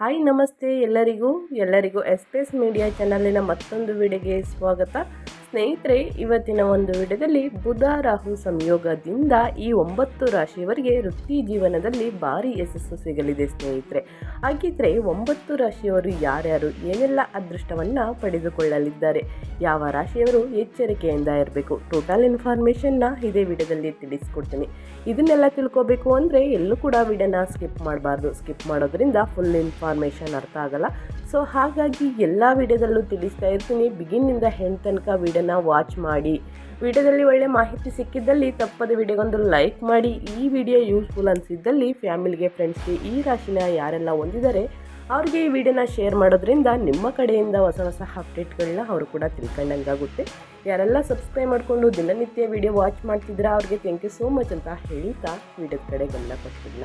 Hi ನಮಸ್ತೆ ಎಲ್ಲರಿಗೂ ಎಲ್ಲರಿಗೂ ಎಸ್ ಮೀಡಿಯಾ ಚಾನಲಿನ ಮತ್ತೊಂದು ವಿಡಿಯೋಗೆ ಸ್ವಾಗತ. ಸ್ನೇಹಿತರೆ, ಇವತ್ತಿನ ಒಂದು ವಿಡಿಯೋದಲ್ಲಿ ಬುಧ ರಾಹು ಸಂಯೋಗದಿಂದ ಈ ಒಂಬತ್ತು ರಾಶಿಯವರಿಗೆ ವೃತ್ತಿ ಜೀವನದಲ್ಲಿ ಭಾರಿ ಯಶಸ್ಸು ಸಿಗಲಿದೆ ಸ್ನೇಹಿತರೆ. ಹಾಗಿದ್ರೆ ಒಂಬತ್ತು ರಾಶಿಯವರು ಯಾರ್ಯಾರು, ಏನೆಲ್ಲ ಅದೃಷ್ಟವನ್ನು ಪಡೆದುಕೊಳ್ಳಲಿದ್ದಾರೆ, ಯಾವ ರಾಶಿಯವರು ಎಚ್ಚರಿಕೆಯಿಂದ ಇರಬೇಕು ಟೋಟಲ್ ಇನ್ಫಾರ್ಮೇಷನ್ನ ಇದೇ ವಿಡಿಯೋದಲ್ಲಿ ತಿಳಿಸ್ಕೊಡ್ತೀನಿ. ಇದನ್ನೆಲ್ಲ ತಿಳ್ಕೊಬೇಕು ಅಂದರೆ ಎಲ್ಲೂ ಕೂಡ ವಿಡಿಯೋನ ಸ್ಕಿಪ್ ಮಾಡಬಾರ್ದು. ಸ್ಕಿಪ್ ಮಾಡೋದ್ರಿಂದ ಫುಲ್ ಇನ್ಫಾರ್ಮೇಷನ್ ಅರ್ಥ ಆಗಲ್ಲ. ಸೊ ಹಾಗಾಗಿ ಎಲ್ಲ ವಿಡಿಯೋದಲ್ಲೂ ತಿಳಿಸ್ತಾ ಇರ್ತೀನಿ. ಬಿಗಿನ್ನಿಂದ ಹೆಣ್ ತನಕ ವಿಡಿಯೋನ ವಾಚ್ ಮಾಡಿ. ವಿಡಿಯೋದಲ್ಲಿ ಒಳ್ಳೆ ಮಾಹಿತಿ ಸಿಕ್ಕಿದ್ದಲ್ಲಿ ತಪ್ಪದ ವಿಡಿಯೋಗೊಂದು ಲೈಕ್ ಮಾಡಿ. ಈ ವಿಡಿಯೋ ಯೂಸ್ಫುಲ್ ಅನಿಸಿದ್ದಲ್ಲಿ ಫ್ಯಾಮಿಲಿಗೆ ಫ್ರೆಂಡ್ಸ್ಗೆ ಈ ರಾಶಿನ ಯಾರೆಲ್ಲ ಹೊಂದಿದ್ದಾರೆ, ಅವ್ರಿಗೆ ಈ ವಿಡಿಯೋನ ಶೇರ್ ಮಾಡೋದ್ರಿಂದ ನಿಮ್ಮ ಕಡೆಯಿಂದ ಹೊಸ ಹೊಸ ಅಪ್ಡೇಟ್ಗಳನ್ನ ಅವರು ಕೂಡ ತಿಳ್ಕೊಂಡಂಗಾಗುತ್ತೆ. ಯಾರೆಲ್ಲ ಸಬ್ಸ್ಕ್ರೈಬ್ ಮಾಡಿಕೊಂಡು ದಿನನಿತ್ಯ ವಿಡಿಯೋ ವಾಚ್ ಮಾಡ್ತಿದ್ರೆ ಅವ್ರಿಗೆ ಥ್ಯಾಂಕ್ ಯು ಸೋ ಮಚ್ ಅಂತ ಹೇಳ್ತಾ ವಿಡಿಯೋದ ಕಡೆ ಗಮನ ಕೊಡ್ತಿಲ್ಲ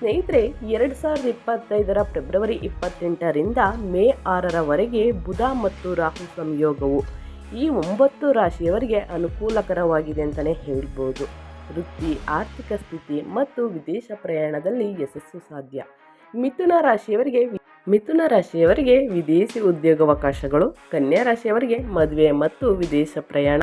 ಸ್ನೇಹಿತರೆ, ಎರಡು ಸಾವಿರದ ಇಪ್ಪತ್ತೈದರ ಫೆಬ್ರವರಿ ಇಪ್ಪತ್ತೆಂಟರಿಂದ ಮೇ ಆರರವರೆಗೆ ಬುಧ ಮತ್ತು ರಾಹು ಸಂಯೋಗವು ಈ ಒಂಬತ್ತು ರಾಶಿಯವರಿಗೆ ಅನುಕೂಲಕರವಾಗಿದೆ ಅಂತಲೇ ಹೇಳ್ಬೋದು. ವೃತ್ತಿ, ಆರ್ಥಿಕ ಸ್ಥಿತಿ ಮತ್ತು ವಿದೇಶ ಪ್ರಯಾಣದಲ್ಲಿ ಯಶಸ್ಸು ಸಾಧ್ಯ. ಮಿಥುನ ರಾಶಿಯವರಿಗೆ ಮಿಥುನ ರಾಶಿಯವರಿಗೆ ವಿದೇಶಿ ಉದ್ಯೋಗಾವಕಾಶಗಳು, ಕನ್ಯಾ ರಾಶಿಯವರಿಗೆ ಮದುವೆ ಮತ್ತು ವಿದೇಶ ಪ್ರಯಾಣ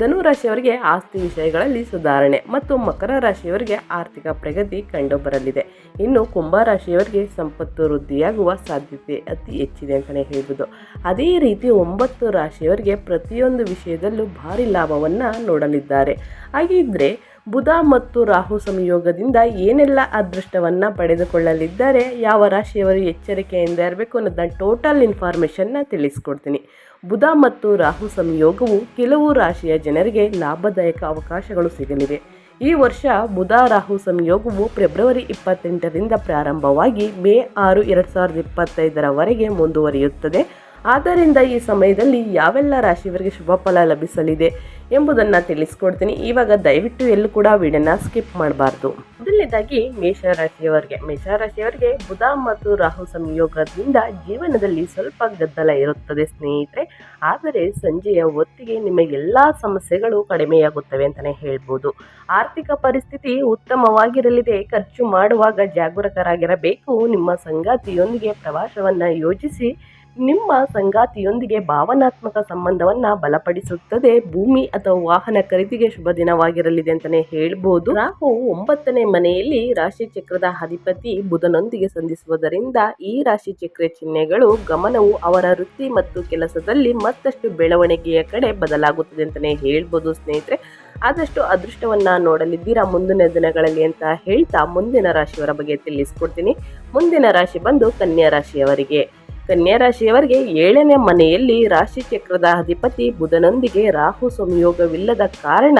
ಧನು ರಾಶಿಯವರಿಗೆ ಆಸ್ತಿ ವಿಷಯಗಳಲ್ಲಿ ಸುಧಾರಣೆ ಮತ್ತು ಮಕರ ರಾಶಿಯವರಿಗೆ ಆರ್ಥಿಕ ಪ್ರಗತಿ ಕಂಡುಬರಲಿದೆ. ಇನ್ನು ಕುಂಭ ರಾಶಿಯವರಿಗೆ ಸಂಪತ್ತು ವೃದ್ಧಿಯಾಗುವ ಸಾಧ್ಯತೆ ಅತಿ ಹೆಚ್ಚಿದೆ ಅಂತಲೇ ಹೇಳ್ಬೋದು. ಅದೇ ರೀತಿ ಒಂಬತ್ತು ರಾಶಿಯವರಿಗೆ ಪ್ರತಿಯೊಂದು ವಿಷಯದಲ್ಲೂ ಭಾರಿ ಲಾಭವನ್ನು ನೋಡಲಿದ್ದಾರೆ. ಹಾಗಿದ್ದರೆ ಬುಧ ಮತ್ತು ರಾಹು ಸಂಯೋಗದಿಂದ ಏನೆಲ್ಲ ಅದೃಷ್ಟವನ್ನು ಪಡೆದುಕೊಳ್ಳಲಿದ್ದಾರೆ, ಯಾವ ರಾಶಿಯವರು ಎಚ್ಚರಿಕೆಯಿಂದ ಇರಬೇಕು ಅನ್ನೋದನ್ನ ಟೋಟಲ್ ಇನ್ಫಾರ್ಮೇಷನ್ನ ತಿಳಿಸ್ಕೊಡ್ತೀನಿ. ಬುಧ ಮತ್ತು ರಾಹು ಸಂಯೋಗವು ಕೆಲವು ರಾಶಿಯ ಜನರಿಗೆ ಲಾಭದಾಯಕ ಅವಕಾಶಗಳು ಸಿಗಲಿವೆ. ಈ ವರ್ಷ ಬುಧ ರಾಹು ಸಂಯೋಗವು ಫೆಬ್ರವರಿ ಇಪ್ಪತ್ತೆಂಟರಿಂದ ಪ್ರಾರಂಭವಾಗಿ ಮೇ ಆರು ಎರಡು ಸಾವಿರದ ಇಪ್ಪತ್ತೈದರವರೆಗೆ ಮುಂದುವರಿಯುತ್ತದೆ. ಆದ್ದರಿಂದ ಈ ಸಮಯದಲ್ಲಿ ಯಾವೆಲ್ಲ ರಾಶಿಯವರಿಗೆ ಶುಭ ಫಲ ಲಭಿಸಲಿದೆ ಎಂಬುದನ್ನು ತಿಳಿಸ್ಕೊಡ್ತೀನಿ. ಇವಾಗ ದಯವಿಟ್ಟು ಎಲ್ಲೂ ಕೂಡ ವಿಡಿಯೋನ ಸ್ಕಿಪ್ ಮಾಡಬಾರ್ದು. ಮೊದಲನೇದಾಗಿ ಮೇಷರಾಶಿಯವರಿಗೆ. ಮೇಷರಾಶಿಯವರಿಗೆ ಬುಧ ಮತ್ತು ರಾಹು ಸಂಯೋಗದಿಂದ ಜೀವನದಲ್ಲಿ ಸ್ವಲ್ಪ ಗದ್ದಲ ಇರುತ್ತದೆ ಸ್ನೇಹಿತರೆ. ಆದರೆ ಸಂಜೆಯ ಹೊತ್ತಿಗೆ ನಿಮಗೆಲ್ಲ ಸಮಸ್ಯೆಗಳು ಕಡಿಮೆಯಾಗುತ್ತವೆ ಅಂತಲೇ ಹೇಳ್ಬೋದು. ಆರ್ಥಿಕ ಪರಿಸ್ಥಿತಿ ಉತ್ತಮವಾಗಿರಲಿದೆ. ಖರ್ಚು ಮಾಡುವಾಗ ಜಾಗರೂಕರಾಗಿರಬೇಕು. ನಿಮ್ಮ ಸಂಗಾತಿಯೊಂದಿಗೆ ಪ್ರವಾಸವನ್ನು ಯೋಜಿಸಿ ನಿಮ್ಮ ಸಂಗಾತಿಯೊಂದಿಗೆ ಭಾವನಾತ್ಮಕ ಸಂಬಂಧವನ್ನ ಬಲಪಡಿಸುತ್ತದೆ. ಭೂಮಿ ಅಥವಾ ವಾಹನ ಖರೀದಿಗೆ ಶುಭ ದಿನವಾಗಿರಲಿದೆ ಅಂತಾನೆ ಹೇಳ್ಬೋದು. ರಾಹು ಒಂಬತ್ತನೇ ಮನೆಯಲ್ಲಿ ರಾಶಿ ಚಕ್ರದ ಅಧಿಪತಿ ಬುಧನೊಂದಿಗೆ ಸಂಧಿಸುವುದರಿಂದ ಈ ರಾಶಿ ಚಕ್ರ ಚಿಹ್ನೆಗಳು ಗಮನವು ಅವರ ವೃತ್ತಿ ಮತ್ತು ಕೆಲಸದಲ್ಲಿ ಮತ್ತಷ್ಟು ಬೆಳವಣಿಗೆಯ ಕಡೆ ಬದಲಾಗುತ್ತದೆ ಅಂತಾನೆ ಹೇಳ್ಬೋದು ಸ್ನೇಹಿತರೆ. ಆದಷ್ಟು ಅದೃಷ್ಟವನ್ನ ನೋಡಲಿದ್ದೀರಾ ಮುಂದಿನ ದಿನಗಳಲ್ಲಿ ಅಂತ ಹೇಳ್ತಾ ಮುಂದಿನ ರಾಶಿಯವರ ಬಗ್ಗೆ ತಿಳಿಸ್ಕೊಡ್ತೀನಿ. ಮುಂದಿನ ರಾಶಿ ಬಂದು ಕನ್ಯಾ ರಾಶಿಯವರಿಗೆ. ಕನ್ಯಾ ರಾಶಿಯವರಿಗೆ ಏಳನೇ ಮನೆಯಲ್ಲಿ ರಾಶಿ ಚಕ್ರದ ಅಧಿಪತಿ ಬುಧನೊಂದಿಗೆ ರಾಹು ಸಂಯೋಗವಿಲ್ಲದ ಕಾರಣ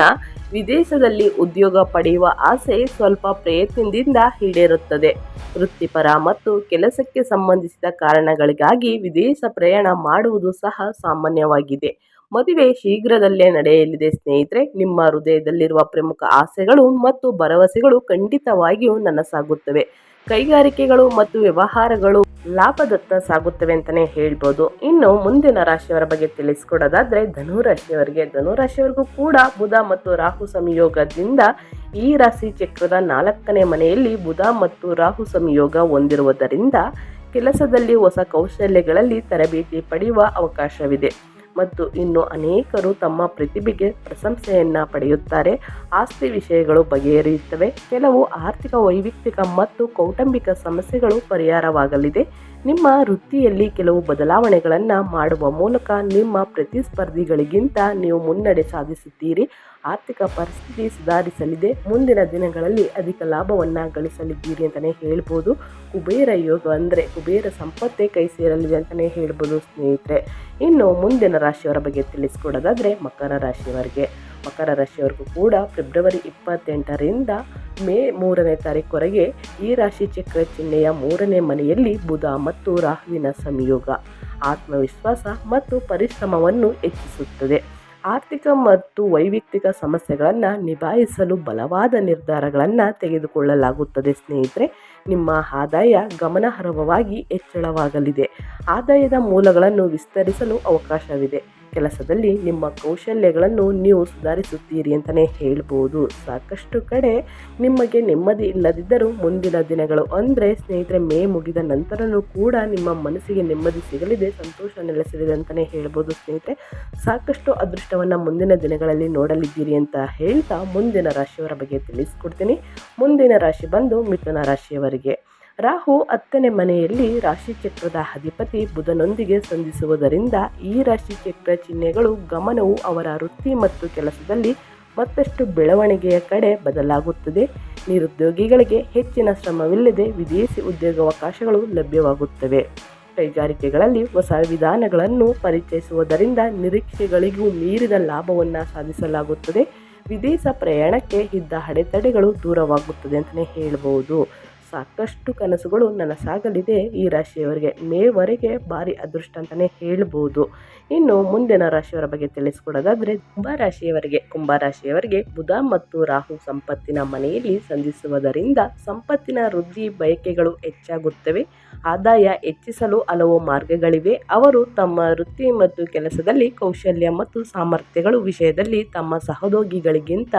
ವಿದೇಶದಲ್ಲಿ ಉದ್ಯೋಗ ಪಡೆಯುವ ಆಸೆ ಸ್ವಲ್ಪ ಪ್ರಯತ್ನದಿಂದ ಈಡೇರುತ್ತದೆ. ವೃತ್ತಿಪರ ಮತ್ತು ಕೆಲಸಕ್ಕೆ ಸಂಬಂಧಿಸಿದ ಕಾರಣಗಳಿಗಾಗಿ ವಿದೇಶ ಪ್ರಯಾಣ ಮಾಡುವುದು ಸಹ ಸಾಮಾನ್ಯವಾಗಿದೆ. ಮದುವೆ ಶೀಘ್ರದಲ್ಲೇ ನಡೆಯಲಿದೆ ಸ್ನೇಹಿತರೆ, ನಿಮ್ಮ ಹೃದಯದಲ್ಲಿರುವ ಪ್ರಮುಖ ಆಸೆಗಳು ಮತ್ತು ಭರವಸೆಗಳು ಖಂಡಿತವಾಗಿಯೂ ನನಸಾಗುತ್ತವೆ. ಕೈಗಾರಿಕೆಗಳು ಮತ್ತು ವ್ಯವಹಾರಗಳು ಲಾಭದತ್ತ ಸಾಗುತ್ತವೆ ಅಂತಾನೆ ಹೇಳ್ಬೋದು. ಇನ್ನು ಮುಂದಿನ ರಾಶಿಯವರ ಬಗ್ಗೆ ತಿಳಿಸ್ಕೊಡೋದಾದ್ರೆ ಧನು ರಾಶಿಯವರಿಗೆ ಧನು ರಾಶಿಯವರಿಗೂ ಕೂಡ ಬುಧ ಮತ್ತು ರಾಹು ಸಂಯೋಗದಿಂದ ಈ ರಾಶಿ ಚಕ್ರದ ನಾಲ್ಕನೇ ಮನೆಯಲ್ಲಿ ಬುಧ ಮತ್ತು ರಾಹು ಸಂಯೋಗ ಹೊಂದಿರುವುದರಿಂದ ಕೆಲಸದಲ್ಲಿ ಹೊಸ ಕೌಶಲ್ಯಗಳಲ್ಲಿ ತರಬೇತಿ ಪಡೆಯುವ ಅವಕಾಶವಿದೆ. ಮತ್ತು ಇನ್ನು ಅನೇಕರು ತಮ್ಮ ಪ್ರತಿಭೆಗೆ ಪ್ರಶಂಸೆಯನ್ನ ಪಡೆಯುತ್ತಾರೆ. ಆಸ್ತಿ ವಿಷಯಗಳು ಬಗೆಹರಿಯುತ್ತವೆ. ಕೆಲವು ಆರ್ಥಿಕ, ವೈಯಕ್ತಿಕ ಮತ್ತು ಕೌಟುಂಬಿಕ ಸಮಸ್ಯೆಗಳು ಪರಿಹಾರವಾಗಲಿದೆ. ನಿಮ್ಮ ವೃತ್ತಿಯಲ್ಲಿ ಕೆಲವು ಬದಲಾವಣೆಗಳನ್ನು ಮಾಡುವ ಮೂಲಕ ನಿಮ್ಮ ಪ್ರತಿಸ್ಪರ್ಧಿಗಳಿಗಿಂತ ನೀವು ಮುನ್ನಡೆ ಸಾಧಿಸುತ್ತೀರಿ. ಆರ್ಥಿಕ ಪರಿಸ್ಥಿತಿ ಸುಧಾರಿಸಲಿದೆ. ಮುಂದಿನ ದಿನಗಳಲ್ಲಿ ಅಧಿಕ ಲಾಭವನ್ನು ಗಳಿಸಲಿದ್ದೀರಿ ಅಂತಲೇ ಹೇಳ್ಬೋದು. ಕುಬೇರ ಯೋಗ ಅಂದರೆ ಕುಬೇರ ಸಂಪತ್ತೇ ಕೈ ಸೇರಲಿದೆ ಅಂತಲೇ ಹೇಳ್ಬೋದು ಸ್ನೇಹಿತರೆ. ಇನ್ನು ಮುಂದಿನ ರಾಶಿಯವರ ಬಗ್ಗೆ ತಿಳಿಸ್ಕೊಡೋದಾದರೆ ಮಕರ ರಾಶಿಯವರಿಗೆ. ಮಕರ ರಾಶಿಯವರೆಗೂ ಕೂಡ ಫೆಬ್ರವರಿ ಇಪ್ಪತ್ತೆಂಟರಿಂದ ಮೇ ಮೂರನೇ ತಾರೀಕುವರೆಗೆ ಈ ರಾಶಿ ಚಕ್ರ ಚಿಹ್ನೆಯ ಮೂರನೇ ಮನೆಯಲ್ಲಿ ಬುಧ ಮತ್ತು ರಾಹುವಿನ ಸಂಯೋಗ. ಆತ್ಮವಿಶ್ವಾಸ ಮತ್ತು ಪರಿಶ್ರಮವನ್ನು ಹೆಚ್ಚಿಸುತ್ತದೆ. ಆರ್ಥಿಕ ಮತ್ತು ವೈಯಕ್ತಿಕ ಸಮಸ್ಯೆಗಳನ್ನು ನಿಭಾಯಿಸಲು ಬಲವಾದ ನಿರ್ಧಾರಗಳನ್ನು ತೆಗೆದುಕೊಳ್ಳಲಾಗುತ್ತದೆ ಸ್ನೇಹಿತರೆ. ನಿಮ್ಮ ಆದಾಯ ಗಮನಾರ್ಹವಾಗಿ ಹೆಚ್ಚಳವಾಗಲಿದೆ. ಆದಾಯದ ಮೂಲಗಳನ್ನು ವಿಸ್ತರಿಸಲು ಅವಕಾಶವಿದೆ. ಕೆಲಸದಲ್ಲಿ ನಿಮ್ಮ ಕೌಶಲ್ಯಗಳನ್ನು ನೀವು ಸುಧಾರಿಸುತ್ತೀರಿ ಅಂತಲೇ ಹೇಳ್ಬೋದು. ಸಾಕಷ್ಟು ಕಡೆ ನಿಮಗೆ ನೆಮ್ಮದಿ ಇಲ್ಲದಿದ್ದರೂ ಮುಂದಿನ ದಿನಗಳು ಅಂದರೆ ಸ್ನೇಹಿತರೆ ಮೇ ಮುಗಿದ ನಂತರನೂ ಕೂಡ ನಿಮ್ಮ ಮನಸ್ಸಿಗೆ ನೆಮ್ಮದಿ ಸಿಗಲಿದೆ, ಸಂತೋಷ ನೆಲೆಸಲಿದೆ ಅಂತಲೇ ಹೇಳ್ಬೋದು ಸ್ನೇಹಿತರೆ. ಸಾಕಷ್ಟು ಅದೃಷ್ಟವನ್ನು ಮುಂದಿನ ದಿನಗಳಲ್ಲಿ ನೋಡಲಿದ್ದೀರಿ ಅಂತ ಹೇಳ್ತಾ ಮುಂದಿನ ರಾಶಿಯವರ ಬಗ್ಗೆ ತಿಳಿಸ್ಕೊಡ್ತೀನಿ. ಮುಂದಿನ ರಾಶಿ ಬಂದು ಮಿಥುನ ರಾಶಿಯವರಿಗೆ. ರಾಹು ಹತ್ತನೇ ಮನೆಯಲ್ಲಿ ರಾಶಿಚಕ್ರದ ಅಧಿಪತಿ ಬುಧನೊಂದಿಗೆ ಸಂಧಿಸುವುದರಿಂದ ಈ ರಾಶಿಚಕ್ರ ಚಿಹ್ನೆಗಳು, ಗಮನವು ಅವರ ವೃತ್ತಿ ಮತ್ತು ಕೆಲಸದಲ್ಲಿ ಮತ್ತಷ್ಟು ಬೆಳವಣಿಗೆಯ ಕಡೆ ಬದಲಾಗುತ್ತದೆ. ನಿರುದ್ಯೋಗಿಗಳಿಗೆ ಹೆಚ್ಚಿನ ಶ್ರಮವಿಲ್ಲದೆ ವಿದೇಶಿ ಉದ್ಯೋಗಾವಕಾಶಗಳು ಲಭ್ಯವಾಗುತ್ತವೆ. ಕೈಗಾರಿಕೆಗಳಲ್ಲಿ ಹೊಸ ವಿಧಾನಗಳನ್ನು ಪರಿಚಯಿಸುವುದರಿಂದ ನಿರೀಕ್ಷೆಗಳಿಗೂ ಮೀರಿದ ಲಾಭವನ್ನು ಸಾಧಿಸಲಾಗುತ್ತದೆ. ವಿದೇಶ ಪ್ರಯಾಣಕ್ಕೆ ಇದ್ದ ಅಡೆತಡೆಗಳು ದೂರವಾಗುತ್ತದೆ ಅಂತಲೇ ಹೇಳ್ಬೋದು. ಸಾಕಷ್ಟು ಕನಸುಗಳು ನನಸಾಗಲಿದೆ ಈ ರಾಶಿಯವರಿಗೆ. ಮೇವರೆಗೆ ಭಾರಿ ಅದೃಷ್ಟ ಅಂತಲೇ ಹೇಳ್ಬೋದು. ಇನ್ನು ಮುಂದಿನ ರಾಶಿಯವರ ಬಗ್ಗೆ ತಿಳಿಸ್ಕೊಡೋದಾದರೆ ಕುಂಭ ರಾಶಿಯವರಿಗೆ ಬುಧ ಮತ್ತು ರಾಹು ಸಂಪತ್ತಿನ ಮನೆಯಲ್ಲಿ ಸಂಧಿಸುವುದರಿಂದ ಸಂಪತ್ತಿನ ವೃದ್ಧಿ ಬಯಕೆಗಳು ಹೆಚ್ಚಾಗುತ್ತವೆ. ಆದಾಯ ಹೆಚ್ಚಿಸಲು ಹಲವು ಮಾರ್ಗಗಳಿವೆ. ಅವರು ತಮ್ಮ ವೃತ್ತಿ ಮತ್ತು ಕೆಲಸದಲ್ಲಿ ಕೌಶಲ್ಯ ಮತ್ತು ಸಾಮರ್ಥ್ಯಗಳು ವಿಷಯದಲ್ಲಿ ತಮ್ಮ ಸಹೋದ್ಯೋಗಿಗಳಿಗಿಂತ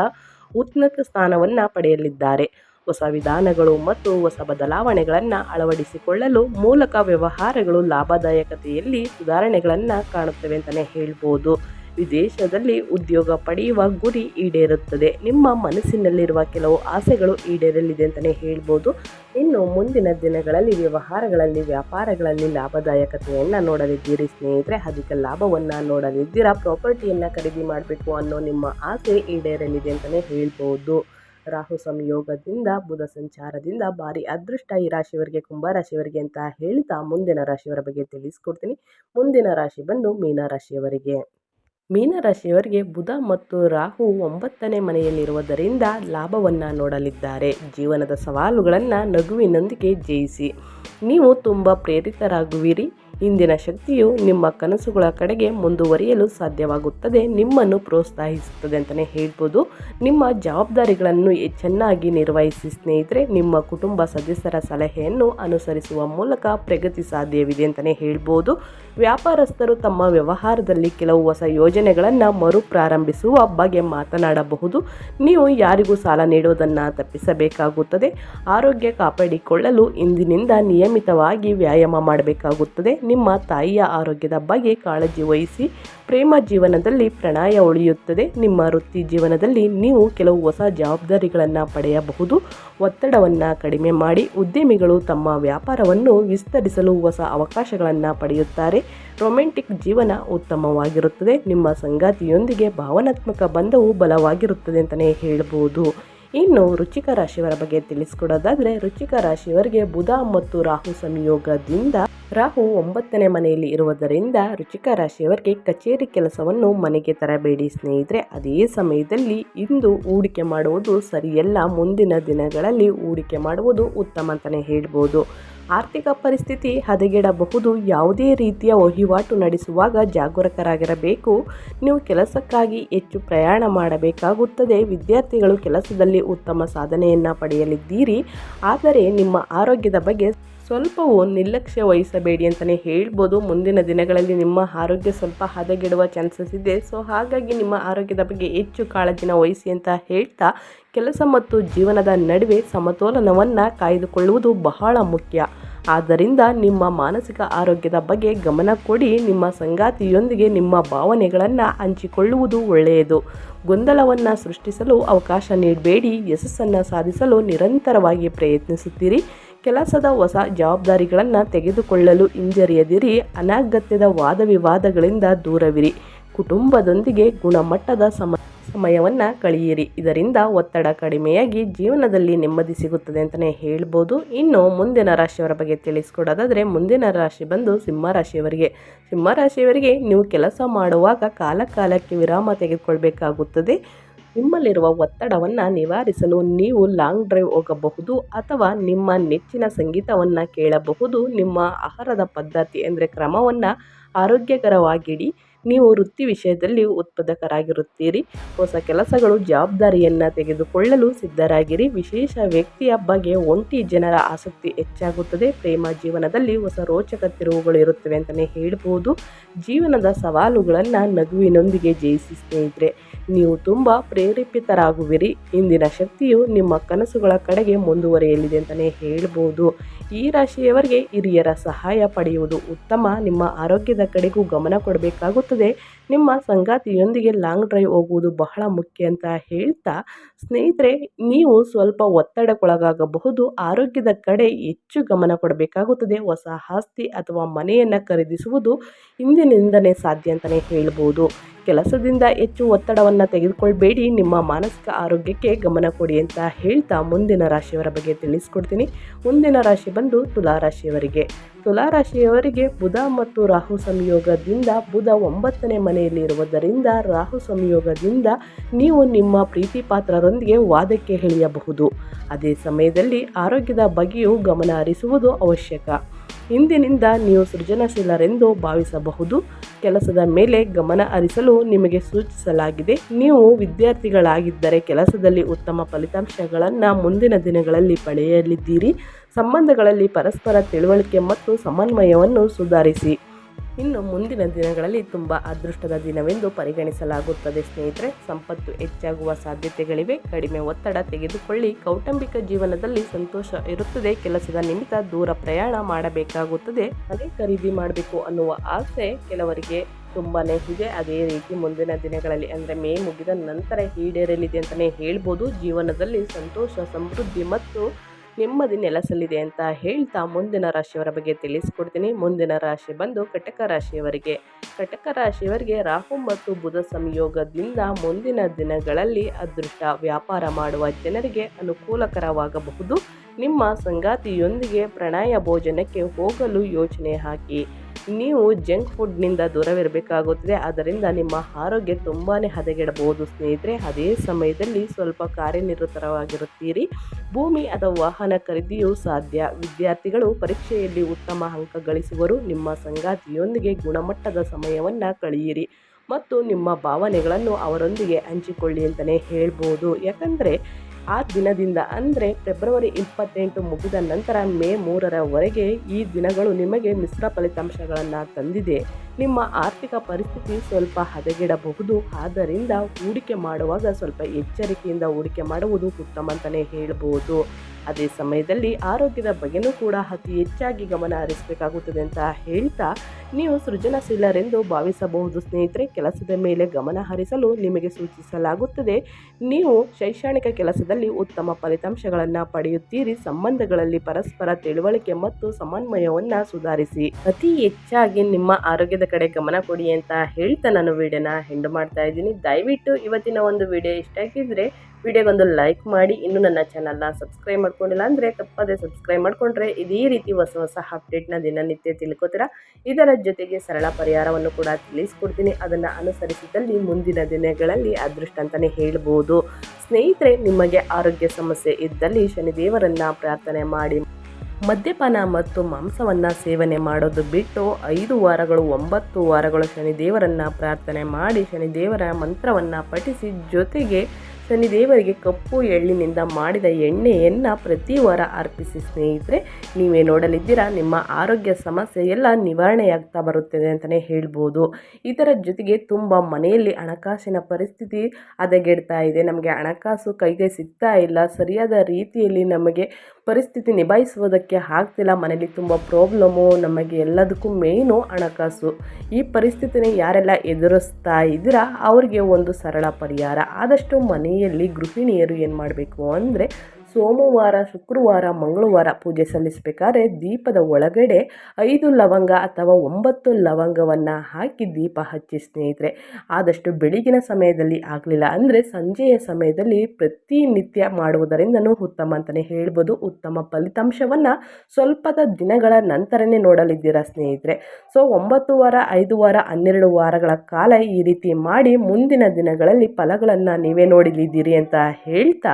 ಉನ್ನತ ಸ್ಥಾನವನ್ನು ಪಡೆಯಲಿದ್ದಾರೆ. ಹೊಸ ವಿಧಾನಗಳು ಮತ್ತು ಹೊಸ ಬದಲಾವಣೆಗಳನ್ನು ಅಳವಡಿಸಿಕೊಳ್ಳಲು ಮೂಲಕ ವ್ಯವಹಾರಗಳು ಲಾಭದಾಯಕತೆಯಲ್ಲಿ ಸುಧಾರಣೆಗಳನ್ನು ಕಾಣುತ್ತವೆ ಅಂತಲೇ ಹೇಳ್ಬೋದು. ವಿದೇಶದಲ್ಲಿ ಉದ್ಯೋಗ ಪಡೆಯುವ ಗುರಿ ಈಡೇರುತ್ತದೆ. ನಿಮ್ಮ ಮನಸ್ಸಿನಲ್ಲಿರುವ ಕೆಲವು ಆಸೆಗಳು ಈಡೇರಲಿದೆ ಅಂತಲೇ ಹೇಳ್ಬೋದು. ಇನ್ನು ಮುಂದಿನ ದಿನಗಳಲ್ಲಿ ವ್ಯವಹಾರಗಳಲ್ಲಿ, ವ್ಯಾಪಾರಗಳಲ್ಲಿ ಲಾಭದಾಯಕತೆಯನ್ನು ನೋಡಲಿದ್ದೀರಿ ಸ್ನೇಹಿತರೆ. ಅಧಿಕ ಲಾಭವನ್ನು ನೋಡಲಿದ್ದೀರಾ? ಪ್ರಾಪರ್ಟಿಯನ್ನು ಖರೀದಿ ಮಾಡಬೇಕು ಅನ್ನೋ ನಿಮ್ಮ ಆಸೆ ಈಡೇರಲಿದೆ ಅಂತಲೇ ಹೇಳ್ಬೋದು. ರಾಹು ಸಂಯೋಗದಿಂದ, ಬುಧ ಸಂಚಾರದಿಂದ ಭಾರಿ ಅದೃಷ್ಟ ಈ ರಾಶಿಯವರಿಗೆ, ಕುಂಭ ರಾಶಿಯವರಿಗೆ ಅಂತ ಹೇಳ್ತಾ ಮುಂದಿನ ರಾಶಿಯವರ ಬಗ್ಗೆ ತಿಳಿಸ್ಕೊಡ್ತೀನಿ. ಮುಂದಿನ ರಾಶಿ ಬಂದು ಮೀನ ರಾಶಿಯವರಿಗೆ. ಮೀನರಾಶಿಯವರಿಗೆ ಬುಧ ಮತ್ತು ರಾಹು ಒಂಬತ್ತನೇ ಮನೆಯಲ್ಲಿರುವುದರಿಂದ ಲಾಭವನ್ನು ನೋಡಲಿದ್ದಾರೆ. ಜೀವನದ ಸವಾಲುಗಳನ್ನು ನಗುವಿನೊಂದಿಗೆ ಜಯಿಸಿ. ನೀವು ತುಂಬ ಪ್ರೇರಿತರಾಗುವಿರಿ. ಇಂದಿನ ಶಕ್ತಿಯು ನಿಮ್ಮ ಕನಸುಗಳ ಕಡೆಗೆ ಮುಂದುವರಿಯಲು ಸಾಧ್ಯವಾಗುತ್ತದೆ, ನಿಮ್ಮನ್ನು ಪ್ರೋತ್ಸಾಹಿಸುತ್ತದೆ ಅಂತಲೇ ಹೇಳ್ಬೋದು. ನಿಮ್ಮ ಜವಾಬ್ದಾರಿಗಳನ್ನು ಚೆನ್ನಾಗಿ ನಿರ್ವಹಿಸಿ ಸ್ನೇಹಿತರೆ, ನಿಮ್ಮ ಕುಟುಂಬ ಸದಸ್ಯರ ಸಲಹೆಯನ್ನು ಅನುಸರಿಸುವ ಮೂಲಕ ಪ್ರಗತಿ ಸಾಧ್ಯವಿದೆ ಅಂತಲೇ ಹೇಳ್ಬೋದು. ವ್ಯಾಪಾರಸ್ಥರು ತಮ್ಮ ವ್ಯವಹಾರದಲ್ಲಿ ಕೆಲವು ಹೊಸ ಯೋಜನೆಗಳನ್ನು ಮರುಪ್ರಾರಂಭಿಸುವ ಬಗ್ಗೆ ಮಾತನಾಡಬಹುದು. ನೀವು ಯಾರಿಗೂ ಸಾಲ ನೀಡುವುದನ್ನು ತಪ್ಪಿಸಬೇಕಾಗುತ್ತದೆ. ಆರೋಗ್ಯ ಕಾಪಾಡಿಕೊಳ್ಳಲು ಇಂದಿನಿಂದ ನಿಯಮಿತವಾಗಿ ವ್ಯಾಯಾಮ ಮಾಡಬೇಕಾಗುತ್ತದೆ. ನಿಮ್ಮ ತಾಯಿಯ ಆರೋಗ್ಯದ ಬಗ್ಗೆ ಕಾಳಜಿ ವಹಿಸಿ ಪ್ರೇಮ ಜೀವನದಲ್ಲಿ ಪ್ರಣಯ ಉಳಿಯುತ್ತದೆ. ನಿಮ್ಮ ವೃತ್ತಿ ಜೀವನದಲ್ಲಿ ನೀವು ಕೆಲವು ಹೊಸ ಜವಾಬ್ದಾರಿಗಳನ್ನು ಪಡೆಯಬಹುದು. ಒತ್ತಡವನ್ನು ಕಡಿಮೆ ಮಾಡಿ ಉದ್ಯಮಿಗಳು ತಮ್ಮ ವ್ಯಾಪಾರವನ್ನು ವಿಸ್ತರಿಸಲು ಹೊಸ ಅವಕಾಶಗಳನ್ನು ಪಡೆಯುತ್ತಾರೆ. ರೊಮ್ಯಾಂಟಿಕ್ ಜೀವನ ಉತ್ತಮವಾಗಿರುತ್ತದೆ. ನಿಮ್ಮ ಸಂಗಾತಿಯೊಂದಿಗೆ ಭಾವನಾತ್ಮಕ ಬಂಧವು ಬಲವಾಗಿರುತ್ತದೆ ಅಂತಲೇ ಹೇಳ್ಬೋದು. ಇನ್ನು ರುಚಿಕ ರಾಶಿಯವರ ಬಗ್ಗೆ ತಿಳಿಸ್ಕೊಡೋದಾದರೆ ರುಚಿಕ ರಾಶಿಯವರಿಗೆ ಬುಧ ಮತ್ತು ರಾಹು ಸಂಯೋಗದಿಂದ ರಾಹು ಒಂಬತ್ತನೇ ಮನೆಯಲ್ಲಿ ಇರುವುದರಿಂದ ರುಚಿಕ ರಾಶಿಯವರಿಗೆ ಕಚೇರಿ ಕೆಲಸವನ್ನು ಮನೆಗೆ ತರಬೇಡಿ. ಸ್ನೇಹಿತರೆ, ಅದೇ ಸಮಯದಲ್ಲಿ ಇಂದು ಹೂಡಿಕೆ ಮಾಡುವುದು ಸರಿಯಲ್ಲ. ಮುಂದಿನ ದಿನಗಳಲ್ಲಿ ಹೂಡಿಕೆ ಮಾಡುವುದು ಉತ್ತಮ ಅಂತಲೇ ಹೇಳ್ಬೋದು. ಆರ್ಥಿಕ ಪರಿಸ್ಥಿತಿ ಹದಗೆಡಬಹುದು. ಯಾವುದೇ ರೀತಿಯ ವಹಿವಾಟು ನಡೆಸುವಾಗ ಜಾಗರೂಕರಾಗಿರಬೇಕು. ನೀವು ಕೆಲಸಕ್ಕಾಗಿ ಹೆಚ್ಚು ಪ್ರಯಾಣ ಮಾಡಬೇಕಾಗುತ್ತದೆ. ವಿದ್ಯಾರ್ಥಿಗಳು ಕೆಲಸದಲ್ಲಿ ಉತ್ತಮ ಸಾಧನೆಯನ್ನು ಪಡೆಯಲಿದ್ದೀರಿ. ಆದರೆ ನಿಮ್ಮ ಆರೋಗ್ಯದ ಬಗ್ಗೆ ಸ್ವಲ್ಪವೂ ನಿರ್ಲಕ್ಷ್ಯ ವಹಿಸಬೇಡಿ ಅಂತಲೇ ಹೇಳ್ಬೋದು. ಮುಂದಿನ ದಿನಗಳಲ್ಲಿ ನಿಮ್ಮ ಆರೋಗ್ಯ ಸ್ವಲ್ಪ ಹದಗೆಡುವ ಚಾನ್ಸಸ್ ಇದೆ. ಸೊ ಹಾಗಾಗಿ ನಿಮ್ಮ ಆರೋಗ್ಯದ ಬಗ್ಗೆ ಹೆಚ್ಚು ಕಾಳಜಿನ ವಹಿಸಿ ಅಂತ ಹೇಳ್ತಾ, ಕೆಲಸ ಮತ್ತು ಜೀವನದ ನಡುವೆ ಸಮತೋಲನವನ್ನು ಕಾಯ್ದುಕೊಳ್ಳುವುದು ಬಹಳ ಮುಖ್ಯ. ಆದ್ದರಿಂದ ನಿಮ್ಮ ಮಾನಸಿಕ ಆರೋಗ್ಯದ ಬಗ್ಗೆ ಗಮನ ಕೊಡಿ. ನಿಮ್ಮ ಸಂಗಾತಿಯೊಂದಿಗೆ ನಿಮ್ಮ ಭಾವನೆಗಳನ್ನು ಹಂಚಿಕೊಳ್ಳುವುದು ಒಳ್ಳೆಯದು. ಗೊಂದಲವನ್ನು ಸೃಷ್ಟಿಸಲು ಅವಕಾಶ ನೀಡಬೇಡಿ. ಯಶಸ್ಸನ್ನು ಸಾಧಿಸಲು ನಿರಂತರವಾಗಿ ಪ್ರಯತ್ನಿಸುತ್ತೀರಿ. ಕೆಲಸದ ಹೊಸ ಜವಾಬ್ದಾರಿಗಳನ್ನು ತೆಗೆದುಕೊಳ್ಳಲು ಹಿಂಜರಿಯದಿರಿ. ಅನಗತ್ಯದ ವಾದವಿವಾದಗಳಿಂದ ದೂರವಿರಿ. ಕುಟುಂಬದೊಂದಿಗೆ ಗುಣಮಟ್ಟದ ಸಮ, ಸಮಯವನ್ನು ಕಳೆಯಿರಿ. ಇದರಿಂದ ಒತ್ತಡ ಕಡಿಮೆಯಾಗಿ ಜೀವನದಲ್ಲಿ ನೆಮ್ಮದಿ ಸಿಗುತ್ತದೆ ಅಂತಲೇ ಹೇಳ್ಬೋದು. ಇನ್ನು ಮುಂದಿನ ರಾಶಿಯವರ ಬಗ್ಗೆ ತಿಳಿಸ್ಕೊಡೋದಾದರೆ, ಮುಂದಿನ ರಾಶಿ ಬಂದು ಸಿಂಹರಾಶಿಯವರಿಗೆ ಸಿಂಹರಾಶಿಯವರಿಗೆ ನೀವು ಕೆಲಸ ಮಾಡುವಾಗ ಕಾಲಕಾಲಕ್ಕೆ ವಿರಾಮ ತೆಗೆದುಕೊಳ್ಬೇಕಾಗುತ್ತದೆ. ನಿಮ್ಮಲ್ಲಿರುವ ಒತ್ತಡವನ್ನು ನಿವಾರಿಸಲು ನೀವು ಲಾಂಗ್ ಡ್ರೈವ್ ಹೋಗಬಹುದು ಅಥವಾ ನಿಮ್ಮ ನೆಚ್ಚಿನ ಸಂಗೀತವನ್ನು ಕೇಳಬಹುದು. ನಿಮ್ಮ ಆಹಾರದ ಪದ್ಧತಿ ಅಂದರೆ ಕ್ರಮವನ್ನು ಆರೋಗ್ಯಕರವಾಗಿಡಿ. ನೀವು ವೃತ್ತಿ ವಿಷಯದಲ್ಲಿ ಉತ್ಪಾದಕರಾಗಿರುತ್ತೀರಿ. ಹೊಸ ಕೆಲಸಗಳು ಜವಾಬ್ದಾರಿಯನ್ನು ತೆಗೆದುಕೊಳ್ಳಲು ಸಿದ್ಧರಾಗಿರಿ. ವಿಶೇಷ ವ್ಯಕ್ತಿಯ ಬಗ್ಗೆ ಒಂಟಿ ಜನರ ಆಸಕ್ತಿ ಹೆಚ್ಚಾಗುತ್ತದೆ. ಪ್ರೇಮ ಜೀವನದಲ್ಲಿ ಹೊಸ ರೋಚಕ ತಿರುವುಗಳು ಇರುತ್ತವೆ ಅಂತಲೇ ಹೇಳ್ಬೋದು. ಜೀವನದ ಸವಾಲುಗಳನ್ನು ನಗುವಿನೊಂದಿಗೆ ಜಯಿಸಿ ಸ್ನೇಹಿತರೆ, ನೀವು ತುಂಬ ಪ್ರೇರೇಪಿತರಾಗುವಿರಿ. ಇಂದಿನ ಶಕ್ತಿಯು ನಿಮ್ಮ ಕನಸುಗಳ ಕಡೆಗೆ ಮುಂದುವರಿಯಲಿದೆ ಅಂತಲೇ ಹೇಳ್ಬೋದು. ಈ ರಾಶಿಯವರಿಗೆ ಹಿರಿಯರ ಸಹಾಯ ಪಡೆಯುವುದು ಉತ್ತಮ. ನಿಮ್ಮ ಆರೋಗ್ಯದ ಕಡೆಗೂ ಗಮನ ಕೊಡಬೇಕಾಗುತ್ತದೆ. ನಿಮ್ಮ ಸಂಗಾತಿಯೊಂದಿಗೆ ಲಾಂಗ್ ಡ್ರೈವ್ ಹೋಗುವುದು ಬಹಳ ಮುಖ್ಯ ಅಂತ ಹೇಳ್ತಾ ಸ್ನೇಹಿತರೆ, ನೀವು ಸ್ವಲ್ಪ ಒತ್ತಡಕ್ಕೊಳಗಾಗಬಹುದು. ಆರೋಗ್ಯದ ಕಡೆ ಹೆಚ್ಚು ಗಮನ ಕೊಡಬೇಕಾಗುತ್ತದೆ. ಹೊಸ ಆಸ್ತಿ ಅಥವಾ ಮನೆಯನ್ನು ಖರೀದಿಸುವುದು ಇಂದಿನಿಂದಲೇ ಸಾಧ್ಯ ಅಂತಲೇ ಹೇಳ್ಬೋದು. ಕೆಲಸದಿಂದ ಹೆಚ್ಚು ಒತ್ತಡವನ್ನು ತೆಗೆದುಕೊಳ್ಬೇಡಿ. ನಿಮ್ಮ ಮಾನಸಿಕ ಆರೋಗ್ಯಕ್ಕೆ ಗಮನ ಕೊಡಿ ಅಂತ ಹೇಳ್ತಾ ಮುಂದಿನ ರಾಶಿಯವರ ಬಗ್ಗೆ ತಿಳಿಸ್ಕೊಡ್ತೀನಿ. ಮುಂದಿನ ರಾಶಿ ಬಂದು ತುಲಾ ರಾಶಿಯವರಿಗೆ. ತುಲಾ ರಾಶಿಯವರಿಗೆ ಬುಧ ಮತ್ತು ರಾಹು ಸಂಯೋಗದಿಂದ ಬುಧ ಒಂಬತ್ತನೇ ಮನೆಯಲ್ಲಿ ಇರುವುದರಿಂದ ರಾಹು ಸಂಯೋಗದಿಂದ ನೀವು ನಿಮ್ಮ ಪ್ರೀತಿ ಪಾತ್ರರೊಂದಿಗೆ ವಾದಕ್ಕೆ ಇಳಿಯಬಹುದು. ಅದೇ ಸಮಯದಲ್ಲಿ ಆರೋಗ್ಯದ ಬಗ್ಗೆಯೂ ಗಮನ ಹರಿಸುವುದು ಅವಶ್ಯಕ. ಇಂದಿನಿಂದ ನೀವು ಸೃಜನಶೀಲರೆಂದು ಭಾವಿಸಬಹುದು. ಕೆಲಸದ ಮೇಲೆ ಗಮನ ಹರಿಸಲು ನಿಮಗೆ ಸೂಚಿಸಲಾಗಿದೆ. ನೀವು ವಿದ್ಯಾರ್ಥಿಗಳಾಗಿದ್ದರೆ ಕೆಲಸದಲ್ಲಿ ಉತ್ತಮ ಫಲಿತಾಂಶಗಳನ್ನು ಮುಂದಿನ ದಿನಗಳಲ್ಲಿ ಪಡೆಯಲಿದ್ದೀರಿ. ಸಂಬಂಧಗಳಲ್ಲಿ ಪರಸ್ಪರ ತಿಳುವಳಿಕೆ ಮತ್ತು ಸಮನ್ವಯವನ್ನು ಸುಧಾರಿಸಿ. ಇನ್ನು ಮುಂದಿನ ದಿನಗಳಲ್ಲಿ ತುಂಬ ಅದೃಷ್ಟದ ದಿನವೆಂದು ಪರಿಗಣಿಸಲಾಗುತ್ತದೆ. ಸ್ನೇಹಿತರೆ, ಸಂಪತ್ತು ಹೆಚ್ಚಾಗುವ ಸಾಧ್ಯತೆಗಳಿವೆ. ಕಡಿಮೆ ಒತ್ತಡ ತೆಗೆದುಕೊಳ್ಳಿ. ಕೌಟುಂಬಿಕ ಜೀವನದಲ್ಲಿ ಸಂತೋಷ ಇರುತ್ತದೆ. ಕೆಲಸದ ನಿಮಿತ್ತ ದೂರ ಪ್ರಯಾಣ ಮಾಡಬೇಕಾಗುತ್ತದೆ. ಅದೇ ಖರೀದಿ ಮಾಡಬೇಕು ಅನ್ನುವ ಆಸೆ ಕೆಲವರಿಗೆ ತುಂಬಾ ಇದೆ. ಅದೇ ರೀತಿ ಮುಂದಿನ ದಿನಗಳಲ್ಲಿ ಅಂದರೆ ಮೇ ಮುಗಿದ ನಂತರ ಈಡೇರಲಿದೆ ಅಂತಲೇ ಹೇಳ್ಬೋದು. ಜೀವನದಲ್ಲಿ ಸಂತೋಷ, ಸಮೃದ್ಧಿ ಮತ್ತು ನೆಮ್ಮದಿ ನೆಲೆಸಲಿದೆ ಅಂತ ಹೇಳ್ತಾ ಮುಂದಿನ ರಾಶಿಯವರ ಬಗ್ಗೆ ತಿಳಿಸ್ಕೊಡ್ತೀನಿ. ಮುಂದಿನ ರಾಶಿ ಬಂದು ಕಟಕ ರಾಶಿಯವರಿಗೆ. ಕಟಕ ರಾಶಿಯವರಿಗೆ ರಾಹು ಮತ್ತು ಬುಧ ಸಂಯೋಗದಿಂದ ಮುಂದಿನ ದಿನಗಳಲ್ಲಿ ಅದೃಷ್ಟ ವ್ಯಾಪಾರ ಮಾಡುವ ಜನರಿಗೆ ಅನುಕೂಲಕರವಾಗಬಹುದು. ನಿಮ್ಮ ಸಂಗಾತಿಯೊಂದಿಗೆ ಪ್ರಣಯ ಭೋಜನಕ್ಕೆ ಹೋಗಲು ಯೋಚನೆ ಹಾಕಿ. ನೀವು ಜಂಕ್ ಫುಡ್ನಿಂದ ದೂರವಿರಬೇಕಾಗುತ್ತದೆ. ಅದರಿಂದ ನಿಮ್ಮ ಆರೋಗ್ಯ ತುಂಬಾ ಹದಗೆಡಬಹುದು ಸ್ನೇಹಿತರೆ. ಅದೇ ಸಮಯದಲ್ಲಿ ಸ್ವಲ್ಪ ಕಾರ್ಯನಿರತರಾಗಿರುತ್ತೀರಿ. ಭೂಮಿ ಅಥವಾ ವಾಹನ ಖರೀದಿಯೂ ಸಾಧ್ಯ. ವಿದ್ಯಾರ್ಥಿಗಳು ಪರೀಕ್ಷೆಯಲ್ಲಿ ಉತ್ತಮ ಅಂಕ ಗಳಿಸುವರು. ನಿಮ್ಮ ಸಂಗಾತಿಯೊಂದಿಗೆ ಗುಣಮಟ್ಟದ ಸಮಯವನ್ನು ಕಳೆಯಿರಿ. ಮತ್ತು ನಿಮ್ಮ ಭಾವನೆಗಳನ್ನು ಅವರೊಂದಿಗೆ ಹಂಚಿಕೊಳ್ಳಿ ಅಂತಲೇ ಹೇಳ್ಬೋದು. ಯಾಕಂದರೆ ಆ ದಿನದಿಂದ ಅಂದರೆ ಫೆಬ್ರವರಿ ಇಪ್ಪತ್ತೆಂಟು ಮುಗಿದ ನಂತರ ಮೇ ಮೂರರವರೆಗೆ ಈ ದಿನಗಳು ನಿಮಗೆ ಮಿಶ್ರ ಫಲಿತಾಂಶಗಳನ್ನು ತಂದಿದೆ. ನಿಮ್ಮ ಆರ್ಥಿಕ ಪರಿಸ್ಥಿತಿ ಸ್ವಲ್ಪ ಹದಗೆಡಬಹುದು. ಆದ್ದರಿಂದ ಹೂಡಿಕೆ ಮಾಡುವಾಗ ಸ್ವಲ್ಪ ಎಚ್ಚರಿಕೆಯಿಂದ ಹೂಡಿಕೆ ಮಾಡುವುದು ಉತ್ತಮ ಅಂತಲೇ ಹೇಳ್ಬೋದು. ಅದೇ ಸಮಯದಲ್ಲಿ ಆರೋಗ್ಯದ ಬಗ್ಗೆನೂ ಕೂಡ ಅತಿ ಹೆಚ್ಚಾಗಿ ಗಮನ ಹರಿಸಬೇಕಾಗುತ್ತದೆ ಅಂತ ಹೇಳ್ತಾ ನೀವು ಸೃಜನಶೀಲರೆಂದು ಭಾವಿಸಬಹುದು. ಸ್ನೇಹಿತರೆ, ಕೆಲಸದ ಮೇಲೆ ಗಮನ ಹರಿಸಲು ನಿಮಗೆ ಸೂಚಿಸಲಾಗುತ್ತದೆ. ನೀವು ಶೈಕ್ಷಣಿಕ ಕೆಲಸದಲ್ಲಿ ಉತ್ತಮ ಫಲಿತಾಂಶಗಳನ್ನು ಪಡೆಯುತ್ತೀರಿ. ಸಂಬಂಧಗಳಲ್ಲಿ ಪರಸ್ಪರ ತಿಳುವಳಿಕೆ ಮತ್ತು ಸಮನ್ವಯವನ್ನು ಸುಧಾರಿಸಿ. ಅತಿ ಹೆಚ್ಚಾಗಿ ನಿಮ್ಮ ಆರೋಗ್ಯದ ಕಡೆ ಗಮನ ಕೊಡಿ ಅಂತ ಹೇಳ್ತಾ ನಾನು ವಿಡಿಯೋನ ಹೆಂಡು ಮಾಡ್ತಾ ಇದ್ದೀನಿ. ದಯವಿಟ್ಟು ಇವತ್ತಿನ ಒಂದು ವಿಡಿಯೋ ಇಷ್ಟ ಆಗಿದ್ರೆ ವಿಡಿಯೋಗೊಂದು ಲೈಕ್ ಮಾಡಿ, ಇನ್ನೂ ನನ್ನ ಚಾನಲ್ನ ಸಬ್ಸ್ಕ್ರೈಬ್ ಮಾಡ್ಕೊಂಡಿಲ್ಲ ಅಂದರೆ ತಪ್ಪದೇ ಸಬ್ಸ್ಕ್ರೈಬ್ ಮಾಡಿಕೊಂಡ್ರೆ ಇದೇ ರೀತಿ ಹೊಸ ಹೊಸ ಅಪ್ಡೇಟ್ನ ದಿನನಿತ್ಯ ತಿಳ್ಕೊತೀರಾ? ಇದರ ಜೊತೆಗೆ ಸರಳ ಪರಿಹಾರವನ್ನು ಕೂಡ ತಿಳಿಸ್ಕೊಡ್ತೀನಿ. ಅದನ್ನು ಅನುಸರಿಸಿದಲ್ಲಿ ಮುಂದಿನ ದಿನಗಳಲ್ಲಿ ಅದೃಷ್ಟ ಅಂತಲೇ ಹೇಳ್ಬೋದು. ಸ್ನೇಹಿತರೆ, ನಿಮಗೆ ಆರೋಗ್ಯ ಸಮಸ್ಯೆ ಇದ್ದಲ್ಲಿ ಶನಿದೇವರನ್ನು ಪ್ರಾರ್ಥನೆ ಮಾಡಿ. ಮದ್ಯಪಾನ ಮತ್ತು ಮಾಂಸವನ್ನು ಸೇವನೆ ಮಾಡೋದು ಬಿಟ್ಟು ಐದು ವಾರಗಳು, ಒಂಬತ್ತು ವಾರಗಳು ಶನಿದೇವರನ್ನು ಪ್ರಾರ್ಥನೆ ಮಾಡಿ, ಶನಿದೇವರ ಮಂತ್ರವನ್ನು ಪಠಿಸಿ, ಜೊತೆಗೆ ಶನಿದೇವರಿಗೆ ಕಪ್ಪು ಎಳ್ಳಿನಿಂದ ಮಾಡಿದ ಎಣ್ಣೆಯನ್ನು ಪ್ರತಿ ವಾರ ಅರ್ಪಿಸಿ ಸ್ನೇಹಿತರೆ, ನೀವೇ ನೋಡಲಿದ್ದೀರಾ? ನಿಮ್ಮ ಆರೋಗ್ಯ ಸಮಸ್ಯೆ ಎಲ್ಲ ನಿವಾರಣೆಯಾಗ್ತಾ ಬರುತ್ತದೆ ಅಂತಲೇ ಹೇಳ್ಬೋದು. ಇದರ ಜೊತೆಗೆ ತುಂಬ ಮನೆಯಲ್ಲಿ ಹಣಕಾಸಿನ ಪರಿಸ್ಥಿತಿ ಹದಗೆಡ್ತಾ ಇದೆ. ನಮಗೆ ಹಣಕಾಸು ಕೈಗೆ ಸಿಗ್ತಾ ಇಲ್ಲ. ಸರಿಯಾದ ರೀತಿಯಲ್ಲಿ ನಮಗೆ ಪರಿಸ್ಥಿತಿ ನಿಭಾಯಿಸುವುದಕ್ಕೆ ಆಗ್ತಿಲ್ಲ. ಮನೇಲಿ ತುಂಬ ಪ್ರಾಬ್ಲಮ್ಮು ನಮಗೆ ಎಲ್ಲದಕ್ಕೂ ಮೇಯ್ನು ಹಣಕಾಸು. ಈ ಪರಿಸ್ಥಿತಿನ ಯಾರೆಲ್ಲ ಎದುರಿಸ್ತಾ ಇದ್ದೀರಾ, ಅವರಿಗೆ ಒಂದು ಸರಳ ಪರಿಹಾರ. ಆದಷ್ಟು ಮನೆಯಲ್ಲಿ ಗೃಹಿಣಿಯರು ಏನು ಮಾಡಬೇಕು ಅಂದರೆ ಸೋಮವಾರ, ಶುಕ್ರವಾರ, ಮಂಗಳವಾರ ಪೂಜೆ ಸಲ್ಲಿಸಬೇಕಾದ್ರೆ ದೀಪದ ಒಳಗಡೆ ಐದು ಲವಂಗ ಅಥವಾ ಒಂಬತ್ತು ಲವಂಗವನ್ನು ಹಾಕಿ ದೀಪ ಹಚ್ಚಿ ಸ್ನೇಹಿತರೆ. ಆದಷ್ಟು ಬೆಳಗಿನ ಸಮಯದಲ್ಲಿ ಆಗಲಿಲ್ಲ ಅಂದರೆ ಸಂಜೆಯ ಸಮಯದಲ್ಲಿ ಪ್ರತಿನಿತ್ಯ ಮಾಡುವುದರಿಂದನೂ ಉತ್ತಮ ಅಂತಲೇ ಹೇಳ್ಬೋದು. ಉತ್ತಮ ಫಲಿತಾಂಶವನ್ನು ಸ್ವಲ್ಪದ ದಿನಗಳ ನಂತರನೇ ನೋಡಲಿದ್ದೀರಾ ಸ್ನೇಹಿತರೆ. ಸೊ, ಒಂಬತ್ತು ವಾರ, ಐದು ವಾರ, ಹನ್ನೆರಡು ವಾರಗಳ ಕಾಲ ಈ ರೀತಿ ಮಾಡಿ ಮುಂದಿನ ದಿನಗಳಲ್ಲಿ ಫಲಗಳನ್ನು ನೀವೇ ನೋಡಲಿದ್ದೀರಿ ಅಂತ ಹೇಳ್ತಾ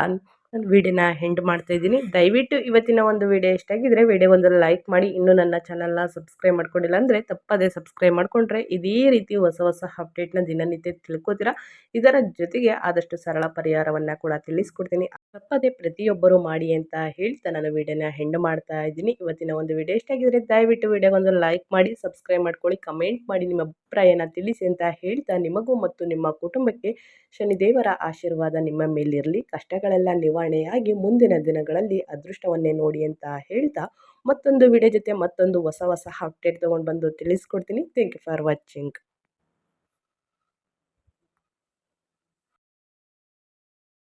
ವಿಡಿಯೋನ ಹೆಂಡ್ ಮಾಡ್ತಾ ಇದ್ದೀನಿ. ದಯವಿಟ್ಟು ಇವತ್ತಿನ ಒಂದು ವಿಡಿಯೋ ಇಷ್ಟ ಆಗಿದ್ರೆ ವಿಡಿಯೋ ಒಂದು ಲೈಕ್ ಮಾಡಿ. ಇನ್ನೂ ನನ್ನ ಚಾನಲ್ನ ಸಬ್ಸ್ಕ್ರೈಬ್ ಮಾಡ್ಕೊಂಡಿಲ್ಲ ಅಂದರೆ ತಪ್ಪದೇ ಸಬ್ಸ್ಕ್ರೈಬ್ ಮಾಡಿಕೊಂಡ್ರೆ ಇದೇ ರೀತಿ ಹೊಸ ಹೊಸ ಅಪ್ಡೇಟ್ನ ದಿನನಿತ್ಯ ತಿಳ್ಕೊತೀರಾ? ಇದರ ಜೊತೆಗೆ ಆದಷ್ಟು ಸರಳ ಪರಿಹಾರವನ್ನು ಕೂಡ ತಿಳಿಸ್ಕೊಡ್ತೀನಿ. ತಪ್ಪದೇ ಪ್ರತಿಯೊಬ್ಬರು ಮಾಡಿ ಅಂತ ಹೇಳ್ತಾ ನಾನು ವಿಡಿಯೋನ ಹೆಂಡ್ ಮಾಡ್ತಾ ಇದ್ದೀನಿ. ಇವತ್ತಿನ ಒಂದು ವಿಡಿಯೋ ಇಷ್ಟ ಆಗಿದ್ರೆ ದಯವಿಟ್ಟು ವಿಡಿಯೋಗೊಂದು ಲೈಕ್ ಮಾಡಿ ಸಬ್ಸ್ಕ್ರೈಬ್ ಮಾಡ್ಕೊಳ್ಳಿ ಕಮೆಂಟ್ ಮಾಡಿ, ನಿಮ್ಮ ಅಭಿಪ್ರಾಯನ ತಿಳಿಸಿ ಅಂತ ಹೇಳ್ತಾ ನಿಮಗೂ ಮತ್ತು ನಿಮ್ಮ ಕುಟುಂಬಕ್ಕೆ ಶನಿದೇವರ ಆಶೀರ್ವಾದ ನಿಮ್ಮ ಮೇಲಿರಲಿ. ಕಷ್ಟಗಳೆಲ್ಲ ನಿವಾರಣೆಯಾಗಿ ಮುಂದಿನ ದಿನಗಳಲ್ಲಿ ಅದೃಷ್ಟವನ್ನೇ ನೋಡಿ ಅಂತ ಹೇಳ್ತಾ ಮತ್ತೊಂದು ವಿಡಿಯೋ ಜೊತೆ ಮತ್ತೊಂದು ಹೊಸ ಹೊಸ ಅಪ್ಡೇಟ್ ತೊಗೊಂಡು ಬಂದು ತಿಳಿಸ್ಕೊಡ್ತೀನಿ. Thank you for watching